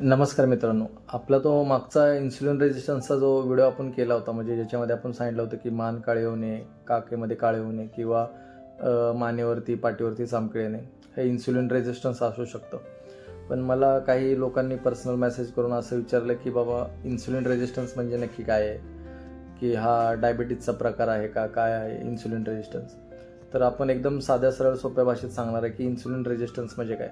नमस्कार मित्रांनो. आपला तो मागचा इन्सुलिन रेजिस्टन्सचा जो व्हिडिओ आपण केला होता म्हणजे ज्याच्यामध्ये आपण सांगितलं होतं की मान काळे होणे काकेमध्ये काळे होणे किंवा मानेवरती पाठीवरती चामके येणे हे इन्सुलिन रेजिस्टन्स असू शकतं. पण मला काही लोकांनी पर्सनल मेसेज करून असं विचारलं की बाबा इन्सुलिन रेजिस्टन्स म्हणजे नक्की काय आहे? की हा डायबिटीजचा प्रकार आहे का? काय आहे इन्सुलिन रेजिस्टन्स तर आपण एकदम साध्या सरळ सोप्या भाषेत सांगणार आहे की इन्सुलिन रेजिस्टन्स म्हणजे काय?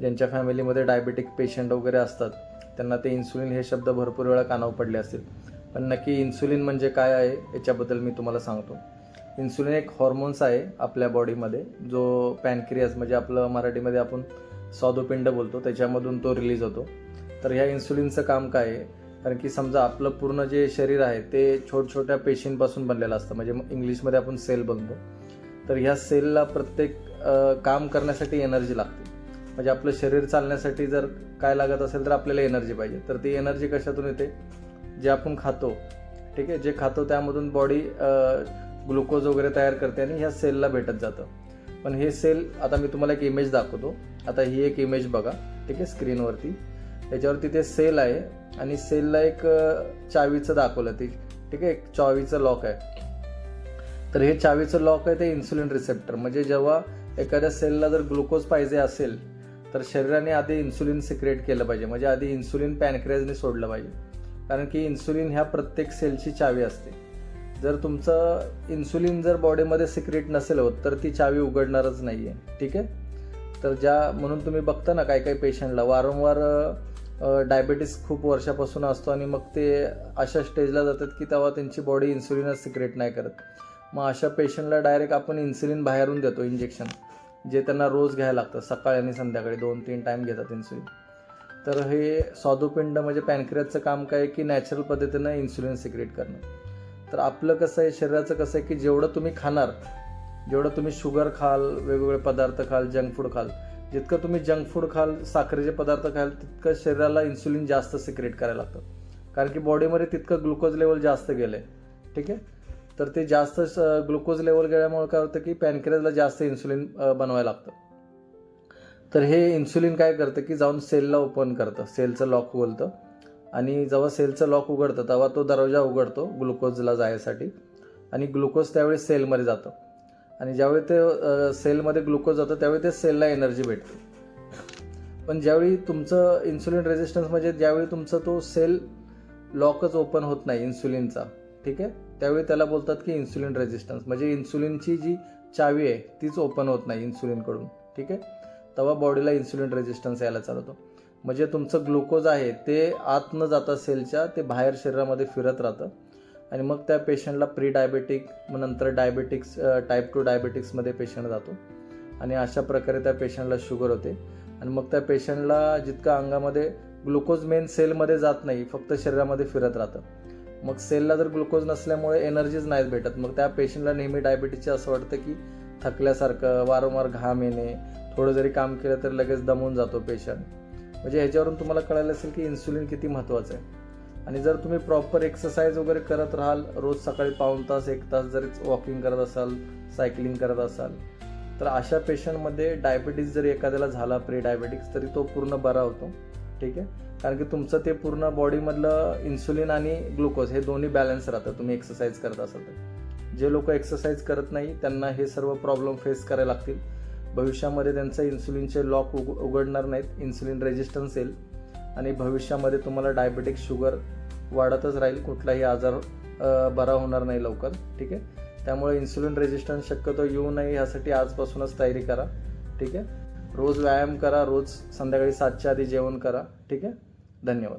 ज्यांच्या फॅमिलीमध्ये डायबेटिक पेशंट वगैरे असतात त्यांना ते इन्सुलिन हे शब्द भरपूर वेळा कानावर पडले असतील. पण नक्की इन्सुलिन म्हणजे काय आहे याच्याबद्दल मी तुम्हाला सांगतो. इन्सुलिन एक हॉर्मोन्स आहे आपल्या बॉडीमध्ये जो पॅनक्रियास म्हणजे आपलं मराठीमध्ये आपण स्वादुपिंड बोलतो त्याच्यामधून तो रिलीज होतो. तर ह्या इन्सुलिनचं काम काय आहे? कारण की समजा आपलं पूर्ण जे शरीर आहे ते छोट छोट्या पेशींपासून बनलेलं असतं. म्हणजे इंग्लिशमध्ये आपण सेल बनतो. तर ह्या सेलला प्रत्येक काम करण्यासाठी एनर्जी लागते. म्हणजे आपलं शरीर चालण्यासाठी जर काय लागत असेल तर आपल्याला एनर्जी पाहिजे. तर ती एनर्जी कशातून येते? जे आपण खातो ठीक आहे? जे खातो त्यामधून बॉडी ग्लुकोज वगैरे तयार करते आणि ह्या सेलला भेटत जातं. पण हे सेल आता मी तुम्हाला एक इमेज दाखवतो. आता ही एक इमेज बघा ठीक आहे? स्क्रीनवरती. त्याच्यावरती ते सेल आहे आणि सेलला एक चावीचं दाखवलं ते ठीक आहे? एक चावीचं लॉक आहे. तर हे चावीचं लॉक आहे ते इन्सुलिन रिसेप्टर म्हणजे जेव्हा एखाद्या सेलला जर ग्लुकोज पाहिजे असेल तर शरीराने आधी इन्सुलिन सिक्रेट केलं पाहिजे. म्हणजे आधी इन्सुलिन पॅनक्रियाजने सोडलं पाहिजे. कारण की इन्सुलिन ह्या प्रत्येक सेलची चावी असते. जर तुमचं इन्सुलिन जर बॉडीमध्ये सिक्रेट नसेल होत तर ती चावी उघडणारच नाही आहे ठीक आहे? तर ज्या म्हणून तुम्ही बघता ना काही काही पेशंटला वारंवार डायबेटीस खूप वर्षापासून असतो आणि मग ते अशा स्टेजला जातात की तेव्हा त्यांची बॉडी इन्सुलिनच सिक्रेट नाही करत. मग अशा पेशंटला डायरेक्ट आपण इन्सुलिन बाहेरून देतो इंजेक्शन जे त्यांना रोज घ्यायला लागतं सकाळी आणि संध्याकाळी दोन तीन टाईम घेतात इन्सुलिन तर हे स्वादुपिंड म्हणजे पॅनक्रियाचं काम काय आहे की नॅचरल पद्धतीनं इन्सुलिन सिक्रेट करणं. तर आपलं कसं आहे शरीराचं कसं आहे की जेवढं तुम्ही खाणार जेवढं तुम्ही शुगर खाल वेगवेगळे पदार्थ खाल जंक फूड खाल जितकं तुम्ही जंक फूड खाल साखरेचे पदार्थ खाल तितकं शरीराला इन्सुलिन जास्त सिक्रेट करायला लागतं. कारण की बॉडीमध्ये तितकं ग्लुकोज लेवल जास्त गेलं आहे ठीक आहे? तर ते जास्त ग्लुकोज लेवल गेल्यामुळे काय होतं की पॅनक्रियाजला जास्त इन्सुलिन बनवायला लागतं. तर हे इन्सुलिन काय करतं की जाऊन सेलला ओपन करतं. सेलचं लॉक उघडतं. आणि जेव्हा सेलचं लॉक उघडतं तेव्हा तो दरवाजा उघडतो ग्लुकोजला जायसाठी. आणि ग्लुकोज त्यावेळी सेलमध्ये जातं. आणि ज्यावेळी ते सेलमध्ये ग्लुकोज जातं त्यावेळी ते सेलला एनर्जी भेटते. पण ज्यावेळी तुमचं इन्सुलिन रेजिस्टन्स म्हणजे ज्यावेळी तुमचं तो सेल लॉकच ओपन होत नाही इन्सुलिनचा ठीक आहे? त्यावेळी त्याला बोलतात की इन्सुलिन रेजिस्टन्स म्हणजे इन्सुलिनची जी चावी आहे तीच ओपन होत नाही इन्सुलिनकडून ठीक आहे? तेव्हा बॉडीला इन्सुलिन रेजिस्टन्स यायला चालवतो. म्हणजे तुमचं ग्लुकोज आहे ते आत न जाता सेलच्या ते बाहेर शरीरामध्ये फिरत राहतं. आणि मग त्या पेशंटला प्री डायबेटिक मग नंतर डायबेटिक्स टाईप टू डायबेटिक्समध्ये पेशंट जातो. आणि अशा प्रकारे त्या पेशंटला शुगर होते. आणि मग त्या पेशंटला जितकं अंगामध्ये ग्लुकोज मेन सेलमध्ये जात नाही फक्त शरीरामध्ये फिरत राहतं. मग सेलला जर ग्लुकोज नसल्यामुळे एनर्जीज नाहीत भेटत. मग त्या पेशंटला नेहमी डायबिटीसचे असं वाटतं की थकल्यासारखं वारंवार घाम येणे थोडं जरी काम केलं तर लगेच दमून जातो पेशंट म्हणजे ह्याच्यावरून तुम्हाला कळायला असेल की इन्सुलिन किती महत्त्वाचं आहे. आणि जर तुम्ही प्रॉपर एक्सरसाइज वगैरे करत राहाल रोज सकाळी पाऊण तास एक तास जरी वॉकिंग करत असाल सायकलिंग करत असाल तर अशा पेशंटमध्ये डायबिटीज जरी एखाद्याला झाला प्री डायबेटिक्स तरी तो पूर्ण बरा होतो. ठीक आहे? कारण की तुमचं ते पूर्ण बॉडीमधलं इन्सुलिन आणि ग्लुकोज हे दोन्ही बॅलन्स राहतं. तुम्ही एक्सरसाइज करत असाल तर. जे लोक एक्सरसाइज करत नाही त्यांना हे सर्व प्रॉब्लेम फेस करायला लागतील. भविष्यामध्ये त्यांचं इन्सुलिनचे लॉक उग उघडणार नाहीत. इन्सुलिन रेजिस्टन्स येईल. आणि भविष्यामध्ये तुम्हाला डायबेटिक शुगर वाढतच राहील. कुठलाही आजार बरा होणार नाही लवकर. ठीक आहे? त्यामुळे इन्सुलिन रेजिस्टन्स शक्यतो येऊ नये. यासाठी आजपासूनच तयारी करा. ठीक आहे? रोज व्यायाम करा रोज संध्याकाळी सातच्या आधी जेवण करा. ठीक आहे? धन्यवाद.